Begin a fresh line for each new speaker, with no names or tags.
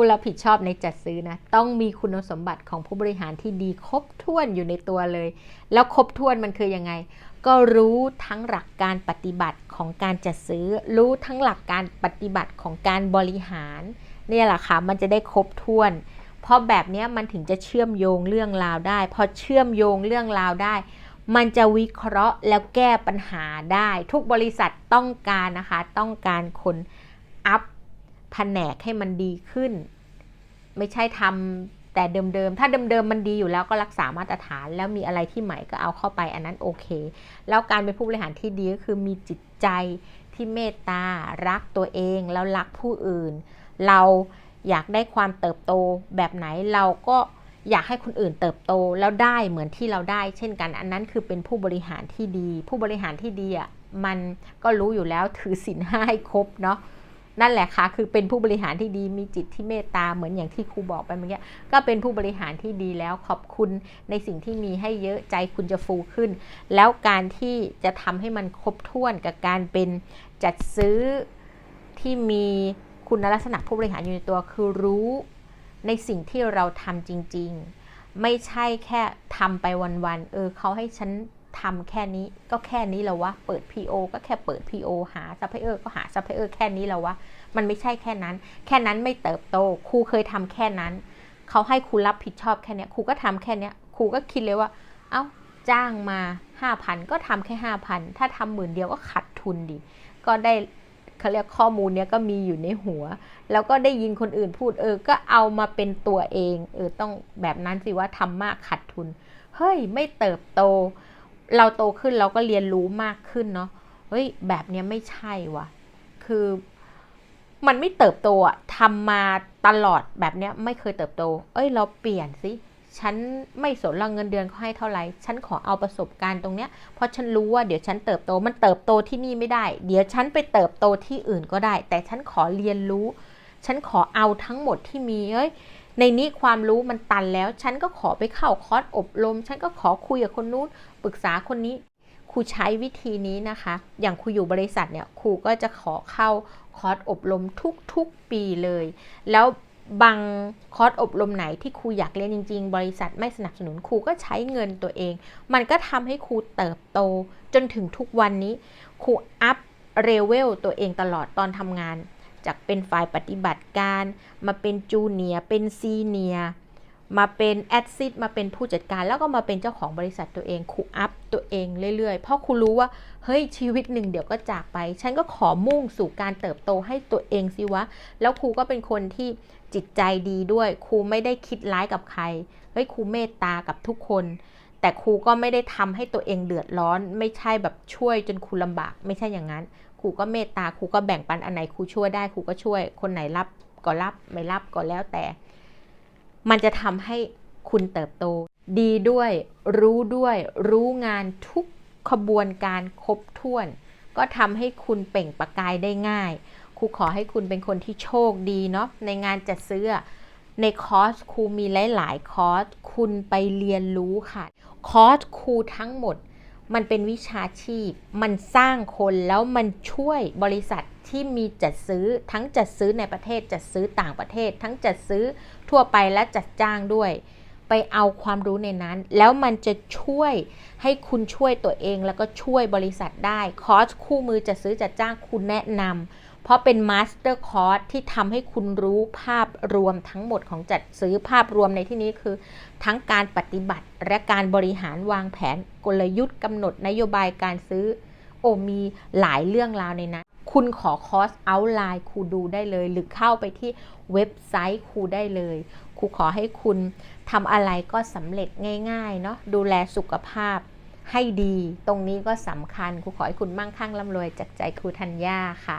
ผู้รับผิดชอบในจัดซื้อนะ ต้องมีคุณสมบัติของผู้บริหารที่ดีครบถ้วนอยู่ในตัวเลย แล้วครบถ้วนมันคือยังไง ก็รู้ทั้งหลักการปฏิบัติของการจัดซื้อ รู้ทั้งหลักการปฏิบัติของการบริหาร เนี่ยแหละค่ะมันจะได้ครบถ้วน เพราะแบบนี้มันถึงจะเชื่อมโยงเรื่องราวได้ พอเชื่อมโยงเรื่องราวได้ มันจะวิเคราะห์แล้วแก้ปัญหาได้ ทุกบริษัทต้องการนะคะ ต้องการคนอัพ แผนกให้มันดีขึ้น ไม่ใช่ทำแต่เดิมๆ ถ้าเดิมๆ มันดีอยู่แล้วก็รักษามาตรฐาน แล้วมีอะไรที่ใหม่ก็เอาเข้าไปอันนั้นโอเค แล้วการเป็นผู้บริหารที่ดีก็คือมีจิตใจที่เมตตา รักตัวเอง แล้วรักผู้อื่น เราอยากได้ความเติบโตแบบไหนเราก็อยากให้คนอื่นเติบโตแล้วได้เหมือนที่เราได้ เช่นกันอันนั้นคือเป็นผู้บริหารที่ดี ผู้บริหารที่ดีอะมันก็รู้อยู่แล้วถือศีลห้าให้ครบเนาะ นั่นแหละค่ะ คือเป็นผู้บริหารที่ดีมีจิตที่เมตตาเหมือนอย่างที่ครูบอกไปเมื่อกี้ก็เป็นผู้บริหารที่ดีแล้วขอบคุณในสิ่งที่มีให้เยอะใจคุณจะฟูขึ้น แล้วการที่จะทำให้มันครบถ้วนกับการเป็นจัดซื้อที่มีคุณลักษณะผู้บริหารอยู่ในตัวคือรู้ในสิ่งที่เราทำจริง ๆ ไม่ใช่แค่ทำไปวันๆเออเขาให้ฉัน ทำแค่นี้ก็แค่นี้แล้ววะ เปิด PO ก็แค่เปิด PO หาซัพพลายเออร์ก็หาซัพพลายเออร์แค่นี้แล้ววะ มันไม่ใช่แค่นั้น แค่นั้นไม่เติบโต ครูเคยทำแค่นั้น เขาให้ครูรับผิดชอบแค่เนี้ยครูก็ทำแค่เนี้ยครูก็คิดเลยว่า เอ้า จ้างมา 5,000 ก็ทำแค่ 5,000 ถ้าทำหมื่นเดียวก็ขาดทุนดิ ก็ได้เขาเรียกข้อมูลเนี้ยก็มีอยู่ในหัว แล้วก็ได้ยินคนอื่นพูดเออ ก็เอามาเป็นตัวเอง เออต้องแบบนั้นสิว่าทำมากขาดทุน เฮ้ย ไม่เติบโต เราโตขึ้นเราก็เรียนรู้มากขึ้นเนาะเฮ้ยแบบเนี้ยไม่ใช่ว่ะ คือมันไม่เติบโตอะทำมาตลอดแบบเนี้ยไม่เคยเติบโต เอ้ย เราเปลี่ยนสิ ฉันไม่สนเราเงินเดือนเขาให้เท่าไหร่ ฉันขอเอาประสบการณ์ตรงเนี้ย เพราะฉันรู้ว่าเดี๋ยวฉันเติบโต มันเติบโตที่นี่ไม่ได้ เดี๋ยวฉันไปเติบโตที่อื่นก็ได้ แต่ฉันขอเรียนรู้ ฉันขอเอาทั้งหมดที่มี เอ้ย ในนี้ความรู้มันตันแล้ว ฉันก็ขอไปเข้าคอร์สอบรม ฉันก็ขอคุยกับคนนู้นปรึกษาคนนี้ครูใช้วิธีนี้นะคะ อย่างครูอยู่บริษัทเนี่ยครูก็จะขอเข้าคอร์สอบรมทุกๆปีเลย แล้วบางคอร์สอบรมไหนที่ครูอยากเรียนจริง ๆ บริษัทไม่สนับสนุนครูก็ใช้เงินตัวเอง มันก็ทำให้ครูเติบโตจนถึงทุกวันนี้ครูอัพเรเวลตัวเองตลอดตอนทำงาน จากเป็นฝ่ายปฏิบัติการ มาเป็นจูเนียร์เป็นซีเนียร์มาเป็นแอดซิดมาเป็นผู้จัดการแล้วก็มาเป็นเจ้าของบริษัทตัวเองครูอัพตัวเองเรื่อยๆ เพราะครูรู้ว่าเฮ้ยชีวิตหนึ่งเดี๋ยวก็จากไป ฉันก็ขอมุ่งสู่การเติบโตให้ตัวเองสิวะ แล้วครูก็เป็นคนที่จิตใจดีด้วย ครูไม่ได้คิดร้ายกับใครเฮ้ยครูเมตตากับทุกคน แต่ครูก็ไม่ได้ทำให้ตัวเองเดือดร้อน ไม่ใช่แบบช่วยจนครูลำบาก ไม่ใช่อย่างนั้น ครูก็เมตตาครูก็แบ่งปันอันไหนครูช่วยได้ครูก็ช่วย คนไหนรับก็รับไม่รับก็แล้วแต่ มันจะทำให้คุณเติบโต ดีด้วย รู้ด้วย รู้งานทุกขบวนการครบถ้วน ก็ทำให้คุณเปล่งประกายได้ง่ายครูขอให้คุณเป็นคนที่โชคดีเนาะในงานจัดซื้อในคอร์สครูมีหลาย ๆ คอร์สคุณไปเรียนรู้ค่ะ คอร์สครูทั้งหมด มันเป็นวิชาชีพ มันสร้างคนแล้วมันช่วยบริษัทที่มีจัดซื้อทั้งจัดซื้อในประเทศจัดซื้อต่างประเทศ ทั้งจัดซื้อทั่วไปและจัดจ้างด้วย ไปเอาความรู้ในนั้น แล้วมันจะช่วยให้คุณช่วยตัวเองแล้วก็ช่วยบริษัทได้คอร์สคู่มือจัดซื้อจัดจ้างคุณแนะนำเพราะเป็นมาสเตอร์คอร์สที่ทำให้คุณรู้ภาพรวมทั้งหมดของจัดซื้อภาพรวมในที่นี้คือ ทั้งการปฏิบัติและการบริหารวางแผนกลยุทธ์กำหนดนโยบายการซื้อ โอ้มีหลายเรื่องราวในนั้นคุณขอคอร์สเอาไลน์ครูดูได้เลย หรือเข้าไปที่เว็บไซต์ครูได้เลยครูขอให้คุณทำอะไรก็สำเร็จง่ายๆเนาะดูแลสุขภาพให้ดี ตรงนี้ก็สำคัญครูขอให้คุณมั่งคั่งร่ำรวยจากใจครูธัญญาค่ะ